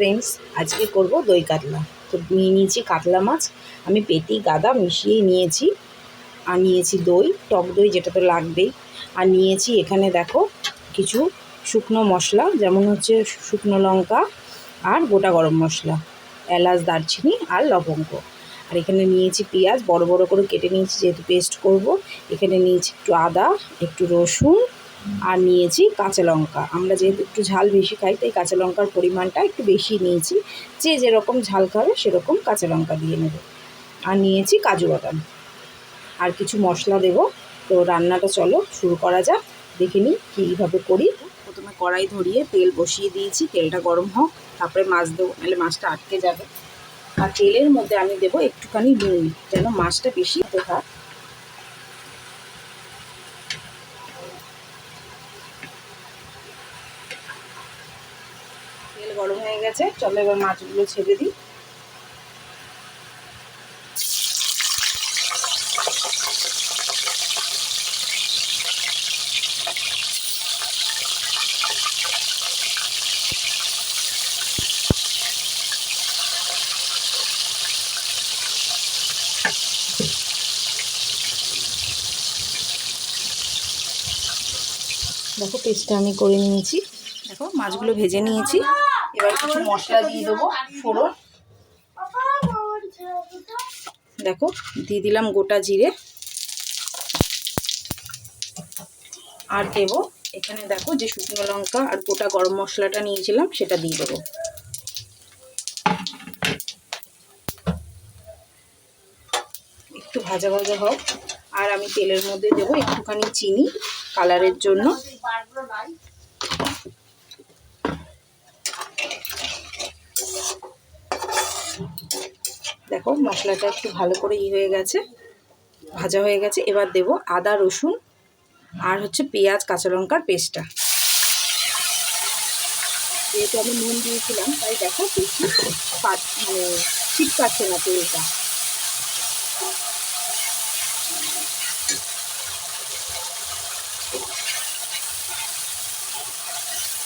Friends আজকে করব দই কাতলা। তো নিয়ে নিয়েছি কাতলা মাছ, আমি পেটি গাদা মিশিয়ে নিয়েছি, আর নিয়েছি দই, টক দই যেটা তো লাগবেই। আর নিয়েছি এখানে দেখো কিছু শুকনো মশলা, যেমন হচ্ছে শুকনো লঙ্কা আর গোটা গরম মশলা, এলাচ, দারচিনি আর লবঙ্গ। আর এখানে নিয়েছি পেঁয়াজ, বড় বড় করে কেটে নিয়েছি, যেহেতু পেস্ট করব। এখানে নিয়েছি একটু আদা, একটু রসুন আর নিয়েছি কাঁচা লঙ্কা। আমরা যেহেতু একটু ঝাল বেশি খাই, তাই কাঁচা লঙ্কার পরিমাণটা একটু বেশি নিয়েছি। যে যেরকম ঝাল খাবে সেরকম কাঁচা লঙ্কা দিয়ে নেব। আর নিয়েছি কাজু বাদাম। আর কিছু মশলা দেব। তো রান্নাটা চলো, শুরু করা যাক। দেখে নিই কীভাবে করি। প্রথমে কড়াই ধরিয়ে তেল বসিয়ে দিয়েছি। তেলটা গরম হোক, তারপরে মাছ দেবো, নাহলে মাছটা আটকে যাবে। আর তেলের মধ্যে আমি দেবো একটুখানি নুন যেন মাছটা বেশি হতে থাক তেল গরম হয়ে গেছে। চলো এবার মাছগুলো ছেড়ে দিই। দেখো পেস্টটা আমি করে নিয়েছি। দেখো, মাছগুলো ভেজে নিয়েছি। এবার কিছু মশলা দিয়ে দেবো, ফোড়ন। দেখো, দিয়ে দিলাম গোটা জিরে। আর দেবো, এখানে দেখো যে শুকনো লঙ্কা আর গোটা গরম মশলাটা নিয়েছিলাম, সেটা দিয়ে দেবো। একটু ভাজা ভাজা হোক, আর আমি তেলের মধ্যে দেবো একটুখানি চিনি, কালারের জন্য। দেখো মশলাটা একটু ভালো করে ই হয়ে গেছে, ভাজা হয়ে গেছে। এবার দেব আদা, রসুন আর হচ্ছে পেঁয়াজ, কাঁচা লঙ্কার পেস্টটা। যেহেতু আমি নুন দিয়েছিলাম, তাই দেখো বেশি মানে ছিটকাচ্ছে না তেলটা।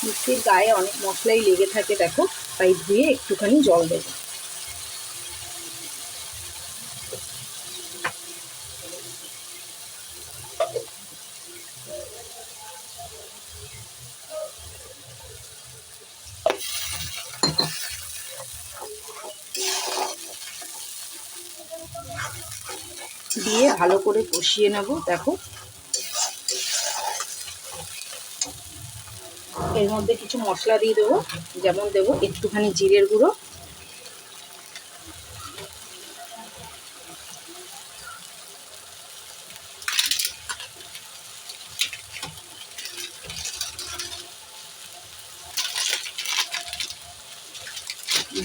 মিষ্টির গায়ে অনেক মশলাই লেগে থাকে দেখো, তাই ধুয়ে একটুখানি জল দেবো। দিয়ে ভালো করে কষিয়ে নেব, দেখো। এর মধ্যে কিছু মশলা দিয়ে দেবো, যেমন দেবো একটুখানি জিরের গুঁড়ো।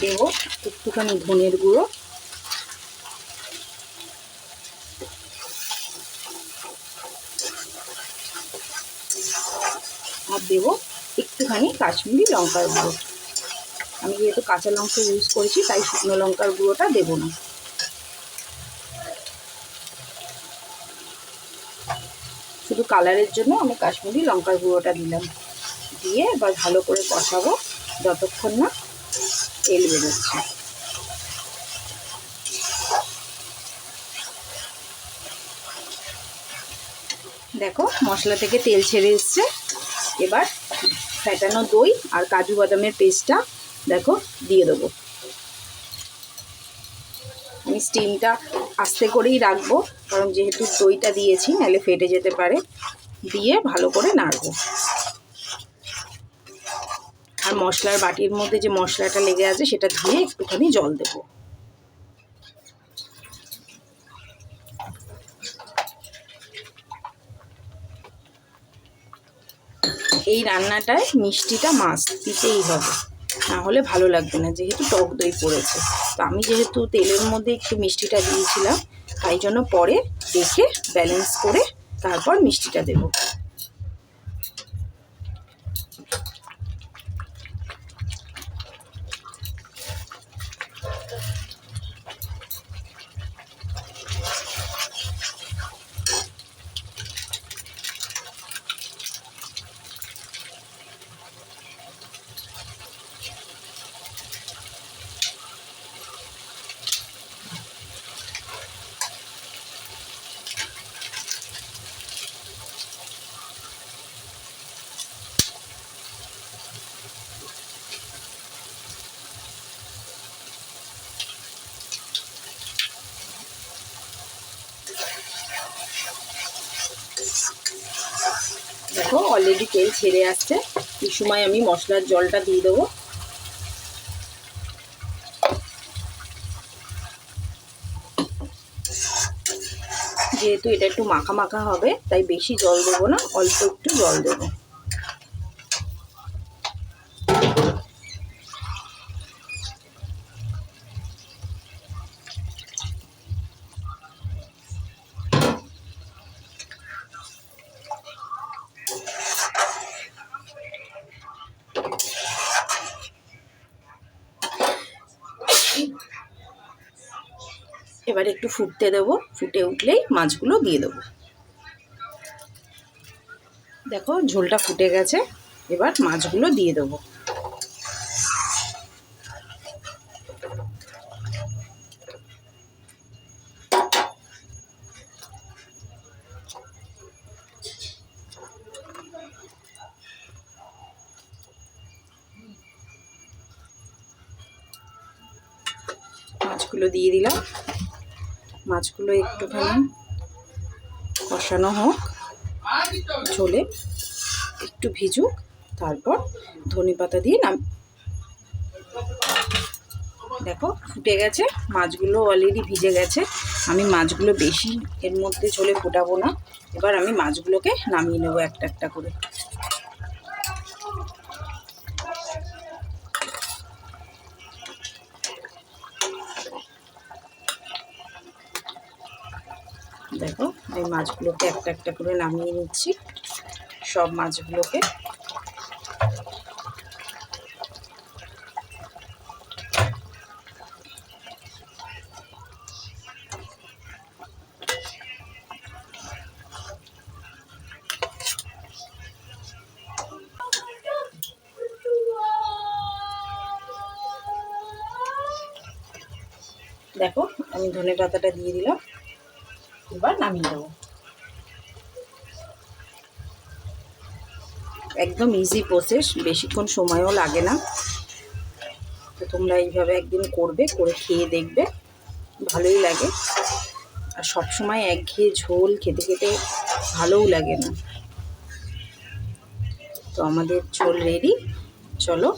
দেবো একটুখানি ধনের গুঁড়ো। আর দেবো, একটুখানি কাশ্মীরি লঙ্কার গুঁড়ো। আমি যেহেতু কাঁচা লঙ্কা ইউজ করেছি, তাই শুকনো লঙ্কার গুঁড়োটা দেবো না। শুধু কালারের জন্য আমি কাশ্মীরি লঙ্কার গুঁড়োটা দিলাম। দিয়ে এবার ভালো করে কষাবো, যতক্ষণ না তেল বেরোচ্ছে। দেখো, মশলা থেকে তেল ছেড়ে এসছে। এবার ফ্যাটানো দই আর কাজু বাদামের পেস্টটা দেখো দিয়ে দেবো। আমি স্টিমটা আস্তে করেই রাখব, কারণ যেহেতু দইটা দিয়েছি, নাহলে ফেটে যেতে পারে। দিয়ে ভালো করে নাড়বো। আর মশলার বাটির মধ্যে যে মশলাটা লেগে আছে, সেটা ধুয়ে একটুখানি জল দেবো। এই রান্নাটায় মিষ্টিটা মাছ দিতেই হবে। না হলে ভালো লাগবে না, যেহেতু টক দই পড়েছে। তো আমি যেহেতু তেলের মধ্যে একটু মিষ্টিটা দিয়েছিলাম, তাই জন্য পরে দেখে ব্যালেন্স করে তারপর মিষ্টিটা দেব। অলরেডি তেল ছেড়ে আসছে। এই সময় আমি মশলার জলটা দিয়ে দেবো। যেহেতু এটা একটু মাখা মাখা হবে, তাই বেশি জল দেবো না, অল্প একটু জল দেবো। এবার একটু ফুটতে দেবো, ফুটে উঠলেই মাছগুলো দিয়ে দেবো। দেখো, ঝোলটা ফুটে গেছে, এবার মাছগুলো দিয়ে দেবো। মাছগুলো দিয়ে দিলাম। মাছগুলো একটুখানি কষানো হোক ঝোলে একটু ভিজুক, তারপর ধনে পাতা দিয়ে নাম, দেখো ফুটে গেছে, মাছগুলো অলরেডি ভিজে গেছে, আমি মাছগুলো বেশি এর মধ্যে ঝোলে ফোটাবো না, এবার আমি মাছগুলোকে নামিয়ে নেব একটা একটা করে। দেখো, এই মাছগুলোকে একটা একটা করে নামিয়ে নিচ্ছি। সব মাছগুলোকে। দেখো, আমি ধনে পাতাটা দিয়ে দিলাম। এবার নামিয়ে দেবো একদম ইজি প্রসেস বেশিক্ষণ সময়ও লাগে না। তো তোমরা এইভাবে একদিন করবে, করে খেয়ে দেখবে। ভালোই লাগে। আর সবসময় একঘেয়ে ঝোল খেতে খেতে ভালোও লাগে না। তো আমাদের ঝোল রেডি চলো